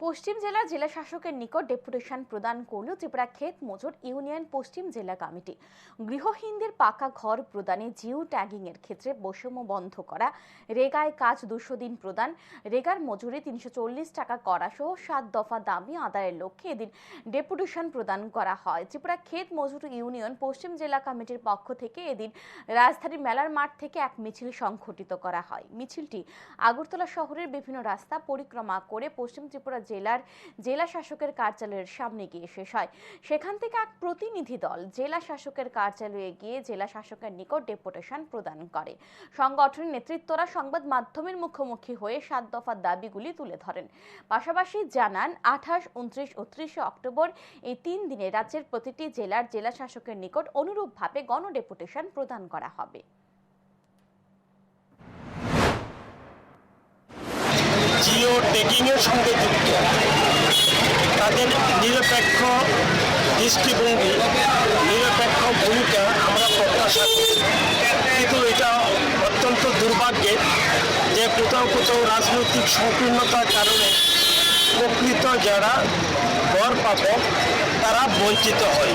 পশ্চিম জেলার জেলা শাসকের নিকট ডেপুটেশন প্রদান করল ত্রিপুরা ক্ষেত মজুর ইউনিয়ন পশ্চিম জেলা কমিটি। গৃহহীনদের পাকা ঘর প্রদানে জিও ট্যাগিং এর ক্ষেত্রে বৈষম্য বন্ধ করা, রেগায় কাজ দুশো দিন প্রদান, রেগার মজুরি তিনশো চল্লিশ টাকা করা সহ সাত দফা দাবি আদায়ের লক্ষ্যে এদিন ডেপুটেশন প্রদান করা হয়। ত্রিপুরা ক্ষেত মজুর ইউনিয়ন পশ্চিম জেলা কমিটির পক্ষ থেকে এদিন রাজধানী মেলার মাঠ থেকে এক মিছিল সংঘটিত করা হয়। মিছিলটি আগরতলা শহরের বিভিন্ন রাস্তা পরিক্রমা করে পশ্চিম ত্রিপুরা জেলার জেলা শাসকের কার্যালয়ের সামনে গিয়ে শেষ হয়। সেখান থেকে এক প্রতিনিধি দল জেলা শাসকের কার্যালয়ে গিয়ে জেলা শাসকের নিকট ডেপুটেশন প্রদান করে। সংগঠনের নেতৃত্বরা সংবাদ মাধ্যমের মুখোমুখি হয়ে সাত দফা দাবিগুলি তুলে ধরেন। পাশাপাশি জানান, আঠাশ, উনত্রিশ ও ত্রিশে অক্টোবর এই তিন দিনে রাজ্যের প্রতিটি জেলার জেলা শাসকের নিকট অনুরূপভাবে গণ ডেপুটেশন প্রদান করা হবে। জিও টেকিংয়ের সঙ্গে যুক্ত। তাদের নিরপেক্ষ দৃষ্টিভঙ্গি, নিরপেক্ষ ভূমিকা আমরা প্রত্যাশা করি। কিন্তু এটা অত্যন্ত দুর্ভাগ্যের যে কোথাও কোথাও রাজনৈতিক সংকীর্ণতার কারণে প্রকৃত যারা বর পাবক তারা বঞ্চিত হয়।